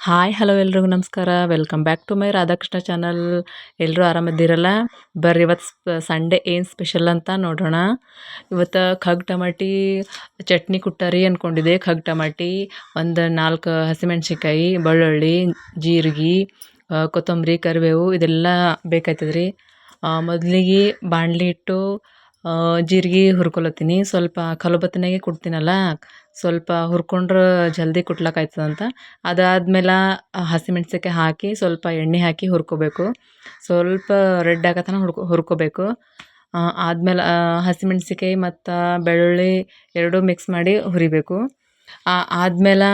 Hi hello ಎಲ್ರಿಗೂ ನಮಸ್ಕಾರ. Welcome back to my Radhakrishna channel ಎಲ್ಲರೂ ಆರಾಮದಿರಲ್ಲ? ಬರ್ರಿ ಇವತ್ತು ಸಂಡೇ ಏನು ಸ್ಪೆಷಲ್ ಅಂತ ನೋಡೋಣ. ಇವತ್ತು ಖಗ್ ಟಮಾಟಿ ಚಟ್ನಿ ಕುಟ್ಟಾರಿ ಅಂದ್ಕೊಂಡಿದ್ದೆ ಖಗ್ ಟಮಾಟಿ, ಒಂದು ನಾಲ್ಕು ಹಸಿಮೆಣ್ಸಿನ್ಕಾಯಿ, ಬೆಳ್ಳುಳ್ಳಿ, ಜೀರಿಗೆ ಕೊತ್ತಂಬರಿ, ಕರಿಬೇವು ಇದೆಲ್ಲ ಬೇಕಾಯ್ತದ ರೀ ಮೊದಲಿಗೆ ಬಾಣಲಿ ಇಟ್ಟು ಜೀರಿಗೆ ಹುರ್ಕೊಳತ್ತೀನಿ ಸ್ವಲ್ಪ ಕಲಬತ್ತನಾಗೆ ಕುಟ್ತೀನಲ್ಲ? ಸ್ವಲ್ಪ ಹುರ್ಕೊಂಡ್ರೆ ಜಲ್ದಿ ಕುಟ್ಲಕ್ಕೆ ಆಯ್ತದಂತ ಅದಾದ್ಮೇಲೆ ಹಸಿಮೆಣ್ಸಿನ್ಕಾಯಿ ಹಾಕಿ ಸ್ವಲ್ಪ ಎಣ್ಣೆ ಹಾಕಿ ಹುರ್ಕೋಬೇಕು. ಸ್ವಲ್ಪ ರೆಡ್ ಆಗತ್ತನ ತನಕ ಹುರ್ಕೊ, ಹುರ್ಕೋಬೇಕು. ಆದ್ಮೇಲೆ ಹಸಿಮೆಣ್ಸಿನ್ಕಾಯಿ ಮತ್ತು ಬೆಳ್ಳುಳ್ಳಿ ಎರಡೂ ಮಿಕ್ಸ್ ಮಾಡಿ ಹುರಿಬೇಕು. ಆದ್ಮೇಲೆ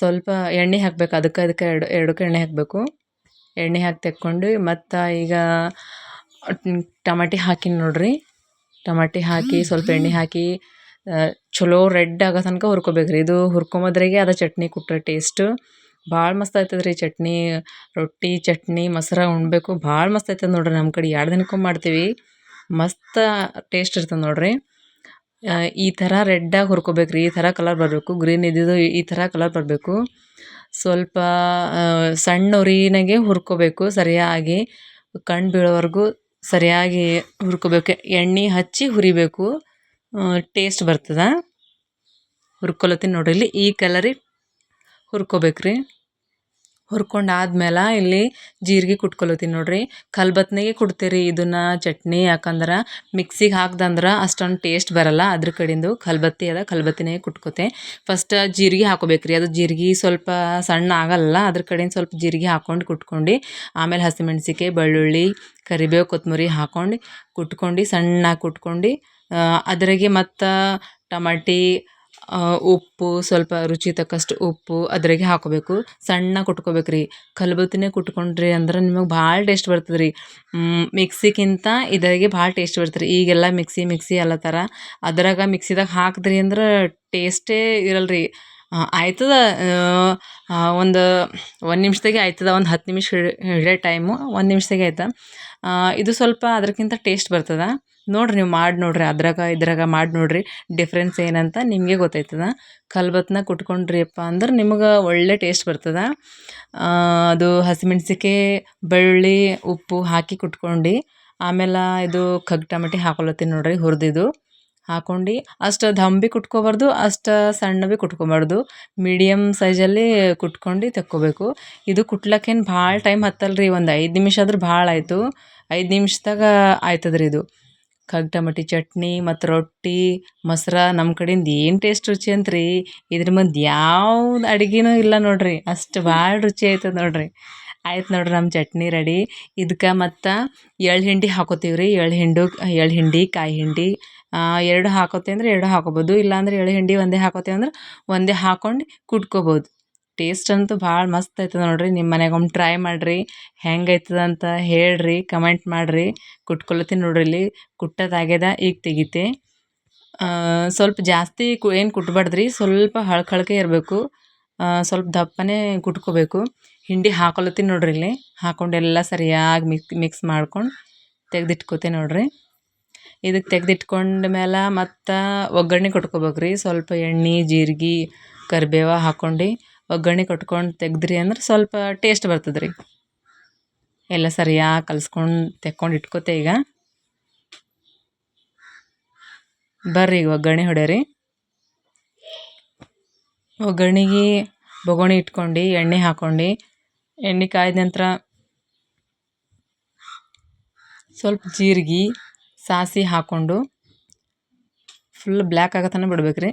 ಸ್ವಲ್ಪ ಎಣ್ಣೆ ಹಾಕ್ಬೇಕು. ಅದಕ್ಕೆ ಅದಕ್ಕೆ ಎರಡು ಎರಡಕ್ಕೆ ಎಣ್ಣೆ ಹಾಕಬೇಕು. ಎಣ್ಣೆ ಹಾಕಿ ತೆಕ್ಕೊಂಡು ಮತ್ತು ಈಗ ಟಮಾಟಿ ಹಾಕಿ ನೋಡ್ರಿ. ಟಮಾಟಿ ಹಾಕಿ ಸ್ವಲ್ಪ ಎಣ್ಣೆ ಹಾಕಿ ಚಲೋ ರೆಡ್ ಆಗೋ ತನಕ ಹುರ್ಕೋಬೇಕ್ರಿ. ಇದು ಹುರ್ಕೊಂಬದ್ರಾಗೆ ಅದು ಚಟ್ನಿ ಕೊಟ್ಟರೆ ಟೇಸ್ಟು ಭಾಳ ಮಸ್ತ್ ಆಯ್ತದ ರೀ ಚಟ್ನಿ. ರೊಟ್ಟಿ, ಚಟ್ನಿ, ಮೊಸರ ಉಣ್ಬೇಕು. ಭಾಳ ಮಸ್ತ್ ಆಯ್ತದ ನೋಡ್ರಿ ನಮ್ಮ ಕಡೆ. ಎರಡು ದಿನಕ್ಕೂ ಮಾಡ್ತೀವಿ. ಮಸ್ತ್ ಟೇಸ್ಟ್ ಇರ್ತದೆ ನೋಡ್ರಿ. ಈ ಥರ ರೆಡ್ಡಾಗಿ ಹುರ್ಕೋಬೇಕ್ರಿ. ಈ ಥರ ಕಲರ್ ಬರಬೇಕು. ಗ್ರೀನ್ ಇದ್ದಿದ್ದು ಈ ಥರ ಕಲರ್ ಬರಬೇಕು. ಸ್ವಲ್ಪ ಸಣ್ಣ ಉರಿನಾಗೆ ಹುರ್ಕೋಬೇಕು. ಸರಿಯಾಗಿ ಕಣ್ಣು ಬೀಳೋವರೆಗೂ ಸರಿಯಾಗಿ ಹುರ್ಕೋಬೇಕು. ಎಣ್ಣೆ ಹಚ್ಚಿ ಹುರಿಬೇಕು. ಟೇಸ್ಟ್ ಬರ್ತದೆ? ಹುರ್ಕೊಳತ್ತೀನಿ ನೋಡ್ರಿ ಇಲ್ಲಿ. ಈ ಕಲರಿ ಹುರ್ಕೋಬೇಕ್ರಿ. ಹುರ್ಕೊಂಡಾದ್ಮೇಲೆ ಇಲ್ಲಿ ಜೀರಿಗೆ ಕುಟ್ಕೊಳತ್ತೀನಿ ನೋಡ್ರಿ. ಕಲ್ಬತ್ನಿಗೆ ಕೊಡ್ತೀರಿ ಇದನ್ನು, ಚಟ್ನಿ, ಯಾಕಂದ್ರೆ ಮಿಕ್ಸಿಗೆ ಹಾಕ್ದಂದ್ರೆ ಅಷ್ಟೊಂದು ಟೇಸ್ಟ್ ಬರಲ್ಲ. ಅದ್ರ ಕಡಿಂದು ಕಲ್ಬತ್ತಿ ಅದ ಕಲ್ಬತ್ತಿನೇ ಕುಟ್ಕೊತೆ. ಫಸ್ಟ್ ಜೀರಿಗೆ ಹಾಕೋಬೇಕ್ರಿ. ಅದು ಜೀರಿಗೆ ಸ್ವಲ್ಪ ಸಣ್ಣ ಆಗಲ್ಲ. ಅದ್ರ ಕಡೆಯಿಂದ ಸ್ವಲ್ಪ ಜೀರಿಗೆ ಹಾಕ್ಕೊಂಡು ಕುಟ್ಕೊಂಡು, ಆಮೇಲೆ ಹಸಿಮೆಣ್ಸಿನ್ಕಾಯಿ, ಬೆಳ್ಳುಳ್ಳಿ, ಕರಿಬೇವು ಕೊತ್ತಂಬರಿ ಹಾಕ್ಕೊಂಡು ಕುಟ್ಕೊಂಡು, ಸಣ್ಣ ಕುಟ್ಕೊಂಡು ಅದ್ರಾಗೆ ಮತ್ತು ಟಮಾಟಿ ಉಪ್ಪು, ಸ್ವಲ್ಪ ರುಚಿ ತಕ್ಕಷ್ಟು ಉಪ್ಪು ಅದ್ರಾಗೆ ಹಾಕೋಬೇಕು. ಸಣ್ಣ ಕುಟ್ಕೋಬೇಕ್ರಿ. ಕಲ್ಬತ್ತಿನೇ ಕುಟ್ಕೊಂಡ್ರಿ ಅಂದ್ರೆ ನಿಮಗೆ ಭಾಳ ಟೇಸ್ಟ್ ಬರ್ತದೆ ರೀ ಮಿಕ್ಸಿಗಿಂತ ಇದ್ರಾಗೆ ಭಾಳ ಟೇಸ್ಟ್ ಬರ್ತದೆ ರೀ ಈಗೆಲ್ಲ ಮಿಕ್ಸಿ ಮಿಕ್ಸಿ ಎಲ್ಲ ಥರ ಅದ್ರಾಗ ಮಿಕ್ಸಿದಾಗ ಹಾಕಿದ್ರಿ ಅಂದ್ರೆ ಟೇಸ್ಟೇ ಇರಲ್ಲ ರೀ ಆಯ್ತದ? ಒಂದು ಒಂದು ನಿಮಿಷದಾಗೆ ಆಯ್ತದ? ಒಂದು ಹತ್ತು ನಿಮಿಷ ಹಿಡಿ ಹಿಡಿಯೋ ಟೈಮು. ಒಂದು ನಿಮಿಷದಾಗೆ ಆಯ್ತು. ಇದು ಸ್ವಲ್ಪ ಅದಕ್ಕಿಂತ ಟೇಸ್ಟ್ ಬರ್ತದೆ. ನೋಡ್ರಿ ನೀವು ಮಾಡಿ ನೋಡ್ರಿ, ಅದ್ರಾಗ ಇದ್ರಾಗ ಮಾಡಿ ನೋಡ್ರಿ ಡಿಫ್ರೆನ್ಸ್ ಏನಂತ ನಿಮಗೆ ಗೊತ್ತಾಯ್ತದ. ಕಲ್ಬತ್ನ ಕುಟ್ಕೊಂಡ್ರಿಯಪ್ಪ ಅಂದ್ರೆ ನಿಮಗೆ ಒಳ್ಳೆ ಟೇಸ್ಟ್ ಬರ್ತದೆ. ಅದು ಹಸಿಮೆಣ್ಸಿಕೆ ಬೆಳ್ಳುಳ್ಳಿ, ಉಪ್ಪು ಹಾಕಿ ಕುಟ್ಕೊಂಡು, ಆಮೇಲೆ ಇದು ಕಗ್ ಟಮಟಿ ಹಾಕೊಳತ್ತೀನಿ ನೋಡ್ರಿ ಹುರಿದಿದ್ದು ಹಾಕೊಂಡು ಅಷ್ಟು ಭಿ ಕುಟ್ಕೋಬಾರ್ದು, ಅಷ್ಟು ಸಣ್ಣ ಭೀ ಕುಟ್ಕೊಬಾರ್ದು. ಮೀಡಿಯಮ್ ಸೈಜಲ್ಲಿ ಕುಟ್ಕೊಂಡು ತಕ್ಕೋಬೇಕು. ಇದು ಕುಟ್ಲಕ್ಕೇನು ಭಾಳ ಟೈಮ್ ಹತ್ತಲ್ಲ ರೀ ಒಂದು ಐದು ನಿಮಿಷ ಆದ್ರೆ ಭಾಳ ಆಯಿತು. ಐದು ನಿಮಿಷದಾಗ ಆಯ್ತದ್ರಿ ಇದು. ಕಗ್ ಟಮಟಿ ಚಟ್ನಿ ಮತ್ತು ರೊಟ್ಟಿ, ಮೊಸರ ನಮ್ಮ ಕಡೆಯಿಂದ ಏನು ಟೇಸ್ಟ್ ರುಚಿ ಅಂತ್ರಿ? ಇದ್ರ ಮುಂದೆ ಯಾವ ಅಡುಗೆನೂ ಇಲ್ಲ ನೋಡ್ರಿ. ಅಷ್ಟು ಭಾಳ ರುಚಿ ಆಯ್ತದ ನೋಡ್ರಿ. ಆಯ್ತು ನೋಡ್ರಿ ನಮ್ಮ ಚಟ್ನಿ ರೆಡಿ. ಇದಕ್ಕೆ ಮತ್ತು ಎಳ್ಳು ಹಿಂಡಿ ಹಾಕೋತೀವಿ ರೀ. ಎಳ್ಳು ಹಿಂಡು ಎಳ್ಳು ಹಿಂಡಿ, ಕಾಯಿ ಹಿಂಡಿ. ಎರಡು ಹಾಕೋತೆ ಅಂದ್ರೆ ಎರಡು ಹಾಕೋಬೋದು. ಇಲ್ಲಾಂದ್ರೆ ಎಳ್ಳು ಹಿಂಡಿ ಒಂದೇ ಹಾಕೋತೀವಿ ಅಂದ್ರೆ ಒಂದೇ ಹಾಕೊಂಡು ಕುಟ್ಕೋಬೋದು. ಟೇಸ್ಟ್ ಅಂತೂ ಭಾಳ ಮಸ್ತ್ ಆಯ್ತದ ನೋಡ್ರಿ. ನಿಮ್ಮ ಮನ್ಯಾಗ ಒಮ್ಮೆ ಟ್ರೈ ಮಾಡಿರಿ. ಹೆಂಗೆ ಆಯ್ತದ ಅಂತ ಹೇಳ್ರಿ ಕಮೆಂಟ್ ಮಾಡಿರಿ. ಕುಟ್ಕೊಳತ್ತೀನಿ ನೋಡ್ರಿ ಇಲ್ಲಿ. ಕುಟ್ಟೋದಾಗ್ಯದ, ಈಗ ತೆಗಿತೆ. ಸ್ವಲ್ಪ ಜಾಸ್ತಿ ಕು, ಏನು ಕುಟ್ಬಾರ್ದ್ರಿ, ಸ್ವಲ್ಪ ಹಳ್ಕಳ್ಕೆ ಇರಬೇಕು. ಸ್ವಲ್ಪ ದಪ್ಪನೇ ಕುಟ್ಕೋಬೇಕು. ಹಿಂಡಿ ಹಾಕೊಳತ್ತೀನಿ ನೋಡ್ರಿ ಇಲ್ಲಿ. ಹಾಕೊಂಡು ಎಲ್ಲ ಸರಿಯಾಗಿ ಮಿಕ್ ಮಿಕ್ಸ್ ಮಾಡ್ಕೊಂಡು ತೆಗೆದಿಟ್ಕೋತೆ ನೋಡ್ರಿ. ಇದಕ್ಕೆ ತೆಗ್ದಿಟ್ಕೊಂಡ ಮೇಲೆ ಮತ್ತು ಒಗ್ಗರಣೆ ಕೊಟ್ಕೋಬೇಕ್ರಿ. ಸ್ವಲ್ಪ ಎಣ್ಣೆ, ಜೀರಿಗೆ, ಕರಿಬೇವು ಹಾಕ್ಕೊಂಡು ಒಗ್ಗರಣೆ ಕೊಟ್ಕೊಂಡು ತೆಗ್ದ್ರಿ ಅಂದ್ರೆ ಸ್ವಲ್ಪ ಟೇಸ್ಟ್ ಬರ್ತದೆ ರೀ ಎಲ್ಲ ಸರಿಯಾಗಿ ಕಲ್ಸ್ಕೊಂಡು ತೆಕ್ಕೊಂಡು ಇಟ್ಕೋತೆ ಈಗ. ಬರ್ರಿ ಈಗ ಒಗ್ಗರಣೆ ಹೊಡ್ಯಾರಿ. ಒಗ್ಗರಣೆಗೆ ಬೊಗಣಿ ಇಟ್ಕೊಂಡು, ಎಣ್ಣೆ ಹಾಕ್ಕೊಂಡು ಎಣ್ಣೆ ಕಾಯ್ದ ನಂತರ ಸ್ವಲ್ಪ ಜೀರಿಗೆ, ಸಾಸಿ ಹಾಕ್ಕೊಂಡು ಫುಲ್ ಬ್ಲ್ಯಾಕ್ ಆಗತ್ತನ ಬಿಡ್ಬೇಕು ಬಿಡ್ಬೇಕ್ರಿ.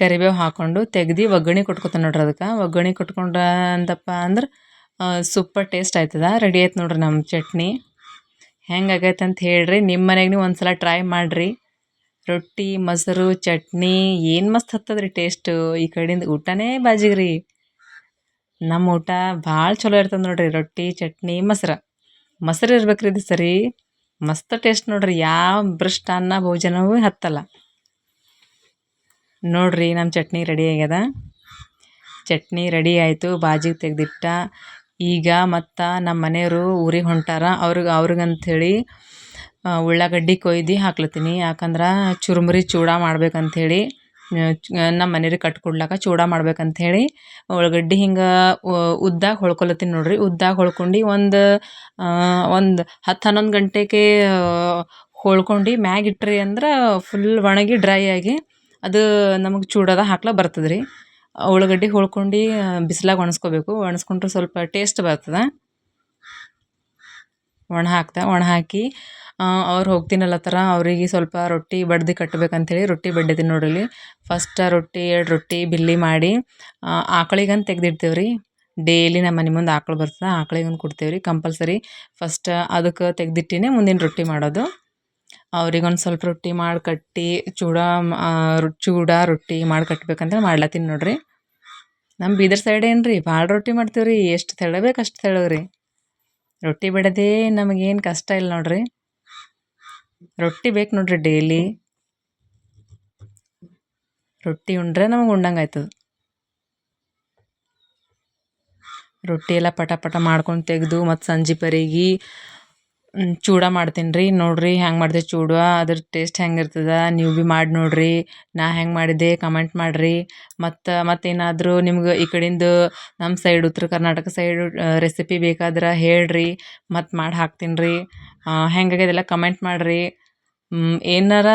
ಕರಿಬೇವು ಹಾಕ್ಕೊಂಡು ತೆಗ್ದು ಒಗ್ಗರಣೆ ಕೊಟ್ಕೊತಾನೆ ನೋಡ್ರಿ ಅದಕ್ಕೆ. ಒಗ್ಗರಣೆ ಕೊಟ್ಕೊಂಡ ಅಂದಪ್ಪ ಅಂದ್ರೆ ಸೂಪರ್ ಟೇಸ್ಟ್ ಆಯ್ತದ. ರೆಡಿ ಆಯ್ತು ನೋಡ್ರಿ ನಮ್ಮ ಚಟ್ನಿ. ಹೆಂಗೆ ಆಗೈತೆ ಅಂತ ಹೇಳ್ರಿ. ನಿಮ್ಮ ಮನೆಗೆ ನೀವು ಒಂದ್ಸಲ ಟ್ರೈ ಮಾಡಿರಿ. ರೊಟ್ಟಿ, ಮೊಸರು, ಚಟ್ನಿ ಏನು ಮಸ್ತ್ ಹತ್ತದ್ರಿ ಟೇಸ್ಟು ಈ ಕಡೆಯಿಂದ ಊಟನೇ ಬಾಜಿಗ್ರಿ. ನಮ್ಮ ಊಟ ಭಾಳ ಚಲೋ ಇರ್ತದೆ ನೋಡ್ರಿ. ರೊಟ್ಟಿ, ಚಟ್ನಿ, ಮೊಸರು. ಮೊಸರು ಇರ್ಬೇಕ್ರಿ ಇದು ಸರಿ. ಮಸ್ತ್ ಟೇಸ್ಟ್ ನೋಡ್ರಿ. ಯಾವ ಭ್ರಷ್ಟಾನ್ನ ಭೋಜನವೂ ಹತ್ತಲ್ಲ. ನೋಡ್ರಿ ನಮ್ಮ ಚಟ್ನಿ ರೆಡಿ ಆಗ್ಯದ. ಚಟ್ನಿ ರೆಡಿ ಆಯಿತು, ಬಾಜಿಗೆ ತೆಗೆದಿಟ್ಟ. ಈಗ ಮತ್ತು ನಮ್ಮ ಮನೆಯವರು ಊರಿಗೆ ಹೊಂಟಾರ. ಅವ್ರಿಗೆ ಅವ್ರಿಗಂಥೇಳಿ ಉಳ್ಳಾಗಡ್ಡಿ ಕೊಯ್ದು ಹಾಕ್ಲತ್ತೀನಿ. ಯಾಕಂದ್ರೆ ಚುರುಮುರಿ ಚೂಡ ಮಾಡ್ಬೇಕಂಥೇಳಿ ನಮ್ಮ ಮನೆಯವ್ರಿಗೆ ಕಟ್ಕೊಡ್ಲಾಕ ಚೂಡ ಮಾಡ್ಬೇಕಂಥೇಳಿ ಉಳ್ಳಾಗಡ್ಡಿ ಹಿಂಗೆ ಉದ್ದಾಗ ಹೊಳ್ಕೊಲತ್ತೀನಿ ನೋಡ್ರಿ. ಉದ್ದಾಗ ಹೊಳ್ಕೊಂಡು ಒಂದು ಒಂದು ಹತ್ತು ಹನ್ನೊಂದು ಗಂಟೆಗೆ ಹೊಳ್ಕೊಂಡು ಮ್ಯಾಗ ಇಟ್ರಿ ಅಂದ್ರೆ ಫುಲ್ ಒಣಗಿ ಡ್ರೈ ಆಗಿ ಅದು ನಮಗೆ ಚೂಡದ ಹಾಕ್ಲಾ ಬರ್ತದೆ ರೀ ಉಳ್ಳಾಗಡ್ಡಿ ಹೋಳ್ಕೊಂಡು ಬಿಸ್ಲಾಗ ಒಣಸ್ಕೋಬೇಕು. ಒಣಸ್ಕೊಂಡ್ರೆ ಸ್ವಲ್ಪ ಟೇಸ್ಟ್ ಬರ್ತದೆ. ಒಣ ಹಾಕ್ದೆ ಒಣ ಹಾಕಿ ಅವ್ರು ಹೋಗ್ತೀನಲ್ಲತ್ತಾರ ಅವರಿಗೆ ಸ್ವಲ್ಪ ರೊಟ್ಟಿ ಬಡ್ದು ಕಟ್ಬೇಕಂಥೇಳಿ ರೊಟ್ಟಿ ಬಡ್ದಿದ್ದೀನಿ ನೋಡ್ರಿ. ಫಸ್ಟ್ ರೊಟ್ಟಿ, ಎರಡು ರೊಟ್ಟಿ ಬಿಲ್ಲಿ ಮಾಡಿ ಆಕಳಿಗಂತ ತೆಗ್ದಿಡ್ತೇವೆ ರೀ ಡೈಲಿ ನಮ್ಮ ಮನೆ ಮುಂದೆ ಆಕಳು ಬರ್ತದೆ ಆಕಳಿಗಂತ ಕೊಡ್ತೇವೆ ರೀ ಕಂಪಲ್ಸರಿ. ಫಸ್ಟ್ ಅದಕ್ಕೆ ತೆಗ್ದಿಟ್ಟಿನೇ ಮುಂದಿನ ರೊಟ್ಟಿ ಮಾಡೋದು. ಅವ್ರಿಗೊಂದು ಸ್ವಲ್ಪ ರೊಟ್ಟಿ ಮಾಡಿ ಕಟ್ಟಿ ಚೂಡ ಚೂಡ ರೊಟ್ಟಿ ಮಾಡಿ ಕಟ್ಬೇಕಂತ ಮಾಡ್ಲತ್ತೀನಿ ನೋಡ್ರಿ. ನಮ್ಮ ಬೀದರ್ ಸೈಡ್ ಏನು ರೀ ಭಾಳ ರೊಟ್ಟಿ ಮಾಡ್ತೀವಿ ಎಷ್ಟು ತೆಳಬೇಕು ಅಷ್ಟು ತೆಳವ್ರಿ ರೊಟ್ಟಿ ಬಿಡೋದೇ ನಮಗೇನು ಕಷ್ಟ ಇಲ್ಲ ನೋಡ್ರಿ. ರೊಟ್ಟಿ ಬೇಕು ನೋಡ್ರಿ ಡೈಲಿ. ರೊಟ್ಟಿ ಉಂಡ್ರೆ ನಮಗೆ ಉಂಡಂಗೆ ಆಯ್ತದ. ರೊಟ್ಟಿ ಎಲ್ಲ ಪಟ ಪಟ ಮಾಡ್ಕೊಂಡು ತೆಗೆದು ಮತ್ತು ಸಂಜೆ ಪರಿಗೆ ಚೂಡ ಮಾಡ್ತೀನಿ ರೀ ನೋಡಿರಿ ಹೆಂಗೆ ಮಾಡಿದೆ ಚೂಡ, ಅದ್ರ ಟೇಸ್ಟ್ ಹೆಂಗೆ ಇರ್ತದೆ, ನೀವು ಭೀ ಮಾಡಿ ನೋಡ್ರಿ. ನಾ ಹೆಂಗೆ ಮಾಡಿದೆ ಕಮೆಂಟ್ ಮಾಡಿರಿ. ಮತ್ತು, ಮತ್ತೇನಾದರೂ ನಿಮ್ಗೆ ಈ ಕಡಿಂದು ನಮ್ಮ ಸೈಡ್ ಉತ್ತರ ಕರ್ನಾಟಕ ಸೈಡ್ ರೆಸಿಪಿ ಬೇಕಾದ್ರೆ ಹೇಳ್ರಿ. ಮತ್ತು ಮಾಡಿ ಹಾಕ್ತೀನಿ ರೀ ಹೆಂಗಾಗ್ಯದೆಲ್ಲ ಕಮೆಂಟ್ ಮಾಡಿರಿ. ಏನಾರ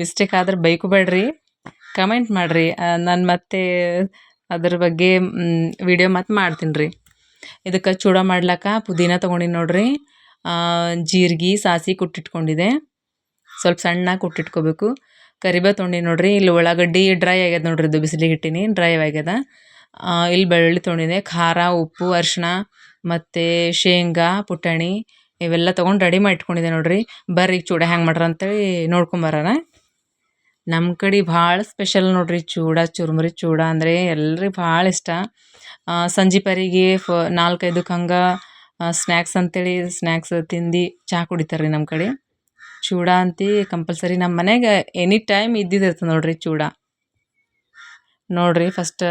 ಮಿಸ್ಟೇಕ್ ಆದ್ರೆ ಬೈಕೋಬೇಡ್ರಿ ಕಮೆಂಟ್ ಮಾಡಿರಿ. ನಾನು ಮತ್ತೆ ಅದ್ರ ಬಗ್ಗೆ ವಿಡಿಯೋ ಮತ್ತೆ ಮಾಡ್ತೀನಿ ರೀ ಇದಕ್ಕೆ ಚೂಡ ಮಾಡ್ಲಾಕ ಪುದೀನ ತೊಗೊಂಡಿನಿ ನೋಡಿರಿ. ಜೀರ್ಗೆ, ಸಾಸಿವೆ ಕುಟ್ಟಿಟ್ಕೊಂಡಿದ್ದೆ ಸ್ವಲ್ಪ ಸಣ್ಣಾಗಿ ಕುಟ್ಟಿಟ್ಕೋಬೇಕು. ಕರಿಬೇವು ತೊಂಡಿ ನೋಡಿರಿ, ಇಲ್ಲಿ ಉಳ್ಳಾಗಡ್ಡಿ ಡ್ರೈ ಆಗ್ಯದ ನೋಡಿರಿ, ಇದು ಬಿಸಿಲಿಗೆ ಇಟ್ಟೀನಿ ಡ್ರೈ ಆಗ್ಯದ. ಇಲ್ಲಿ ಬೆಳ್ಳುಳ್ಳಿ ತೊಂಡಿದೆ, ಖಾರ, ಉಪ್ಪು, ಅರಿಶಿಣ, ಮತ್ತು ಶೇಂಗಾ, ಪುಟಾಣಿ, ಇವೆಲ್ಲ ತೊಗೊಂಡು ರೆಡಿ ಮಾಡಿ ಇಟ್ಕೊಂಡಿದ್ದೆ ನೋಡಿರಿ. ಬರ್ರಿ ಚೂಡ ಹ್ಯಾಂಗೆ ಮಾಡ್ರಿ ಅಂತೇಳಿ ನೋಡ್ಕೊಂಬರೋಣ ನಮ್ಮ ಕಡೆ ಭಾಳ ಸ್ಪೆಷಲ್ ನೋಡಿರಿ, ಚೂಡ, ಚುರುಮುರಿ ಚೂಡ ಅಂದರೆ ಎಲ್ರಿಗೆ ಭಾಳ ಇಷ್ಟ. ಸಂಜೆ ಪರಿಗೆ ಫ ನಾಲ್ಕೈದಕ್ಕೆ ಹಂಗೆ ಸ್ನ್ಯಾಕ್ಸ್ ಅಂತೇಳಿ ಸ್ನ್ಯಾಕ್ಸ್ ತಿಂದು ಚಹಾ ಕುಡಿತಾರೆ ರೀ ನಮ್ಮ ಕಡೆ. ಚೂಡ ಅಂತಿ ಕಂಪಲ್ಸರಿ ನಮ್ಮ ಮನೆಗೆ ಎನಿ ಟೈಮ್ ಇದ್ದಿದ್ದಿರ್ತದೆ ನೋಡಿರಿ ಚೂಡ. ನೋಡಿರಿ ಫಸ್ಟ್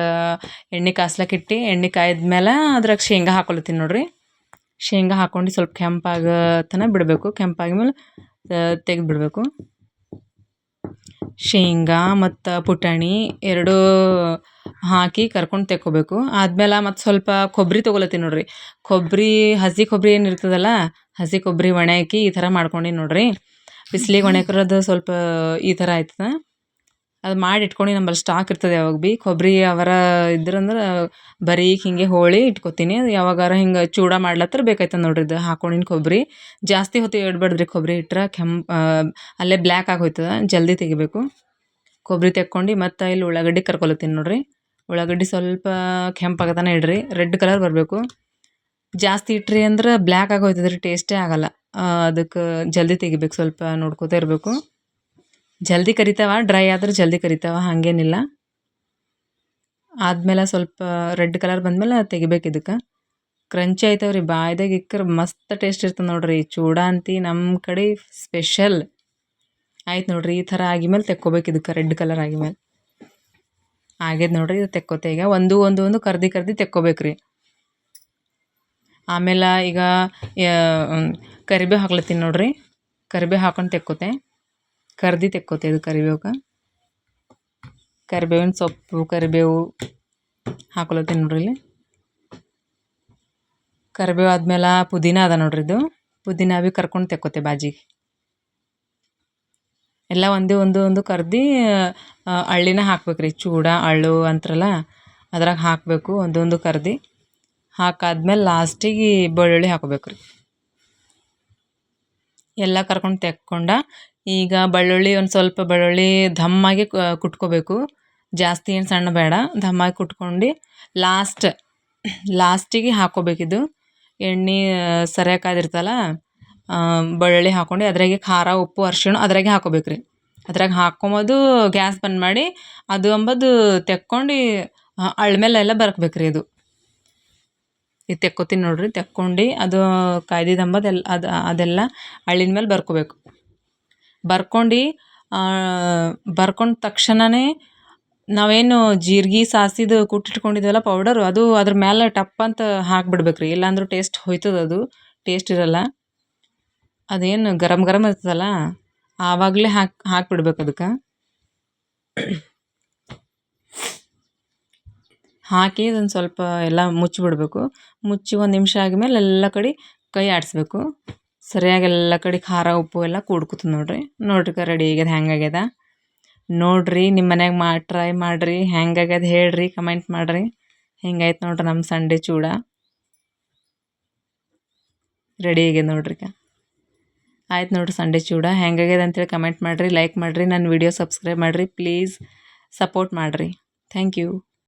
ಎಣ್ಣೆ ಕಾಸ್ಲಕ್ಕೆ ಇಟ್ಟು, ಎಣ್ಣೆ ಕಾಯ್ದ್ಮೇಲೆ ಅದ್ರಾಗ ಶೇಂಗಾ ಹಾಕೊಳ್ತೀನಿ ನೋಡಿರಿ. ಶೇಂಗಾ ಹಾಕೊಂಡು ಸ್ವಲ್ಪ ಕೆಂಪಾಗ ತನಕ ಬಿಡಬೇಕು. ಕೆಂಪಾದ್ಮೇಲೆ ತೆಗೆದು ಬಿಡಬೇಕು ಶೇಂಗಾ ಮತ್ತು ಪುಟಾಣಿ ಎರಡೂ ಹಾಕಿ ಕರ್ಕೊಂಡು ತೆಕ್ಕೋಬೇಕು. ಆದ್ಮೇಲೆ ಮತ್ತು ಸ್ವಲ್ಪ ಕೊಬ್ಬರಿ ತೊಗೊಳತ್ತೀನಿ ನೋಡಿರಿ. ಕೊಬ್ಬರಿ ಹಸಿ ಕೊಬ್ಬರಿ ಏನು ಇರ್ತದಲ್ಲ, ಹಸಿ ಕೊಬ್ಬರಿ ಒಣ ಹಾಕಿ ಈ ಥರ ಮಾಡ್ಕೊಂಡೀನಿ ನೋಡಿರಿ. ಬಿಸ್ಲಿಗೆ ಒಣ ಸ್ವಲ್ಪ ಈ ಥರ ಆಯ್ತದ. ಅದು ಮಾಡಿ ಇಟ್ಕೊಂಡು ನಂಬಲ್ಲಿ ಸ್ಟಾಕ್ ಇರ್ತದೆ ಯಾವಾಗ ಭೀ ಕೊಬ್ಬರಿ ಅವರ ಇದ್ರಂದ್ರೆ ಬರೀ ಹಿಂಗೆ ಹೋಳಿ ಇಟ್ಕೊತೀನಿ. ಯಾವಾಗಾರ ಹಿಂಗೆ ಚೂಡ ಮಾಡ್ಲತ್ತರ ಬೇಕಾಯ್ತದ ನೋಡಿರಿ ಇದು ಹಾಕೊಂಡಿನ ಕೊಬ್ಬರಿ ಜಾಸ್ತಿ ಹೊತ್ತು ಇಡಬಾರ್ದ್ರಿ ಕೊಬ್ಬರಿ ಇಟ್ರೆ ಕೆಂಪು ಅಲ್ಲೇ ಬ್ಲ್ಯಾಕ್ ಆಗೋಯ್ತದ ಜಲ್ದಿ ತೆಗಿಬೇಕು. ಕೊಬ್ಬರಿ ತೆಕ್ಕೊಂಡು ಮತ್ತು ಇಲ್ಲಿ ಉಳ್ಳಾಗಡ್ಡಿ ಕರ್ಕೊಲತ್ತೀನಿ ನೋಡಿರಿ. ಉಳ್ಳಾಗಡ್ಡಿ ಸ್ವಲ್ಪ ಕೆಂಪಾಗತನ ಇಡ್ರಿ. ರೆಡ್ ಕಲರ್ ಬರಬೇಕು. ಜಾಸ್ತಿ ಇಟ್ರಿ ಅಂದ್ರೆ ಬ್ಲ್ಯಾಕ್ ಆಗೋಯ್ತದ್ರಿ ಟೇಸ್ಟೇ ಆಗಲ್ಲ. ಅದಕ್ಕೆ ಜಲ್ದಿ ತೆಗಿಬೇಕು ಸ್ವಲ್ಪ ನೋಡ್ಕೋತಾ ಇರಬೇಕು. ಜಲ್ದಿ ಕರಿತಾವ ಡ್ರೈ ಆದ್ರೆ ಜಲ್ದಿ ಕರಿತಾವ, ಹಾಗೇನಿಲ್ಲ. ಆದ್ಮೇಲೆ ಸ್ವಲ್ಪ ರೆಡ್ ಕಲರ್ ಬಂದಮೇಲೆ ತೆಗಿಬೇಕು ಇದಕ್ಕೆ. ಕ್ರಂಚಿ ಆಯ್ತವ ರೀ ಬಾಯ್ದಾಗ ಇಕ್ಕರೆ ಮಸ್ತ್ ಟೇಸ್ಟ್ ಇರ್ತದೆ ನೋಡ್ರಿ. ಚೂಡ ಅಂತಿ ನಮ್ಮ ಕಡೆ ಸ್ಪೆಷಲ್ ಆಯ್ತು ನೋಡ್ರಿ, ಈ ಥರ ಆಗಿಮೇಲೆ ತೆಕ್ಕೋಬೇಕು ಇದಕ್ಕೆ ರೆಡ್ ಕಲರ್ ಆಗಿಮೇಲೆ. ಆಗ್ಯದ ನೋಡ್ರಿ, ಇದು ತೆಕ್ಕೋತೆ. ಈಗ ಒಂದು ಒಂದು ಒಂದು ಕರ್ದಿ ಕರ್ದಿ ತೆಕ್ಕೋಬೇಕು ರೀ. ಆಮೇಲೆ ಈಗ ಕರಿಬೇವು ಹಾಕ್ಲತ್ತೀನಿ ನೋಡ್ರಿ. ಕರಿಬೇವು ಹಾಕೊಂಡು ತೆಕ್ಕೋತೆ. ಕರ್ದಿ ತೆಕ್ಕೋತೇವೆ ಕರಿಬೇವು ಕರಿಬೇವಿನ ಸೊಪ್ಪು, ಕರಿಬೇವು ಹಾಕೊಳತ್ತೀನಿ ನೋಡ್ರಿ ಇಲ್ಲಿ. ಕರಿಬೇವು ಆದ್ಮೇಲೆ ಪುದೀನ ಅದ ನೋಡ್ರಿ ಇದು. ಪುದೀನ ಭೀ ಕರ್ಕೊಂಡು ತೆಕ್ಕೋತೆ ಬಾಜಿಗೆ. ಎಲ್ಲ ಒಂದೇ ಒಂದು ಒಂದು ಕರ್ದು ಅಳ್ಳಿನ ಹಾಕ್ಬೇಕು ರೀ ಚೂಡ, ಅಳ್ಳು ಅಂತಾರಲ್ಲ ಅದ್ರಾಗ ಹಾಕಬೇಕು ಒಂದೊಂದು ಕರ್ದು. ಹಾಕಾದ್ಮೇಲೆ ಲಾಸ್ಟಿಗೆ ಬೆಳ್ಳುಳ್ಳಿ ಹಾಕ್ಬೇಕು ರೀ ಎಲ್ಲ ಕರ್ಕೊಂಡು ತೆಕ್ಕೊಂಡ ಈಗ ಬೆಳ್ಳುಳ್ಳಿ ಒಂದು ಸ್ವಲ್ಪ ಬೆಳ್ಳುಳ್ಳಿ ಧಮ್ಮಾಗಿ ಕುಟ್ಕೋಬೇಕು. ಜಾಸ್ತಿ ಏನು ಸಣ್ಣ ಬೇಡ. ಧಮ್ಮಾಗಿ ಕುಟ್ಕೊಂಡು ಲಾಸ್ಟ್ ಲಾಸ್ಟಿಗೆ ಹಾಕ್ಕೋಬೇಕಿದು ಎಣ್ಣೆ ಸರಿಯಾಗಿ ಕಾದಿರ್ತಲ್ಲ ಬೆಳ್ಳುಳ್ಳಿ ಹಾಕ್ಕೊಂಡು ಅದ್ರಾಗೆ ಖಾರ, ಉಪ್ಪು, ಅರ್ಶಿಣ ಅದ್ರಾಗೆ ಹಾಕೋಬೇಕು ರೀ. ಅದ್ರಾಗ ಹಾಕ್ಕೊಂಬೋದು ಗ್ಯಾಸ್ ಬಂದ್ ಮಾಡಿ ಅದು ಅಂಬೋದು ತೆಕ್ಕೊಂಡು ಅಳ್ಮೇಲೆಲ್ಲ ಬರ್ಬೇಕು ರೀ ಇದು. ಇದು ತೆಕ್ಕೋತೀನಿ ನೋಡಿರಿ, ತೆಕ್ಕೊಂಡು ಅದು ಕಾಯ್ದಿದ್ದು ಎಲ್ಲ ಅದು, ಅದೆಲ್ಲ ಅಳ್ಳಿನ ಮೇಲೆ ಬರ್ಕೋಬೇಕು. ಬರ್ಕೊಂಡು ಬರ್ಕೊಂಡ ತಕ್ಷಣವೇ ನಾವೇನು ಜೀರ್ಗೆ ಸಾಸಿದು ಕುಟ್ಟಿಟ್ಕೊಂಡಿದ್ವಲ್ಲ ಪೌಡರು ಅದು ಅದ್ರ ಮೇಲೆ ಟಪ್ ಅಂತ ಹಾಕ್ಬಿಡ್ಬೇಕು ರೀ ಇಲ್ಲಾಂದ್ರೆ ಟೇಸ್ಟ್ ಹೋಯ್ತದ ಅದು. ಟೇಸ್ಟ್ ಇರಲ್ಲ. ಅದೇನು ಗರಮ್ ಗರಮ್ ಇರ್ತದಲ್ಲ, ಆವಾಗಲೇ ಹಾಕಿ, ಹಾಕ್ಬಿಡ್ಬೇಕು ಅದಕ್ಕೆ. ಹಾಕಿ ಅದನ್ನು ಸ್ವಲ್ಪ ಎಲ್ಲ ಮುಚ್ಚಿಬಿಡ್ಬೇಕು. ಮುಚ್ಚಿ ಒಂದು ನಿಮಿಷ ಆದಮೇಲೆ ಎಲ್ಲ ಕಡೆ ಕೈ ಆಡಿಸ್ಬೇಕು. ಸರಿಯಾಗಿ ಎಲ್ಲ ಕಡೆ ಖಾರ, ಉಪ್ಪು ಎಲ್ಲ ಕೂಡ್ಕೊತದೆ ನೋಡಿರಿ. ನೋಡ್ರಿ ರೆಡಿ ಆಗ್ಯದ ಹೆಂಗಾಗ್ಯದ ನೋಡಿರಿ ನಿಮ್ಮ ಮನ್ಯಾಗ ಮಾ ಟ್ರೈ ಮಾಡಿರಿ ಹೆಂಗಾಗ್ಯದ ಹೇಳ್ರಿ ಕಮೆಂಟ್ ಮಾಡಿರಿ. ಹೆಂಗಾಯ್ತು ನೋಡ್ರಿ ನಮ್ಮ ಸಂಡೆ ಚೂಡ. ರೆಡಿ ಆಗ್ಯದ ನೋಡ್ರಿ ಈಗ. ಆಯ್ತು ನೋಡ್ರಿ ಸಂಡೆ ಚೂಡ. ಹೆಂಗಾಗ್ಯದ ಅಂತೇಳಿ ಕಮೆಂಟ್ ಮಾಡಿರಿ ಲೈಕ್ ಮಾಡಿರಿ, ನನ್ನ ವಿಡಿಯೋ ಸಬ್ಸ್ಕ್ರೈಬ್ ಮಾಡಿರಿ ಪ್ಲೀಸ್ ಸಪೋರ್ಟ್ ಮಾಡಿರಿ. Thank you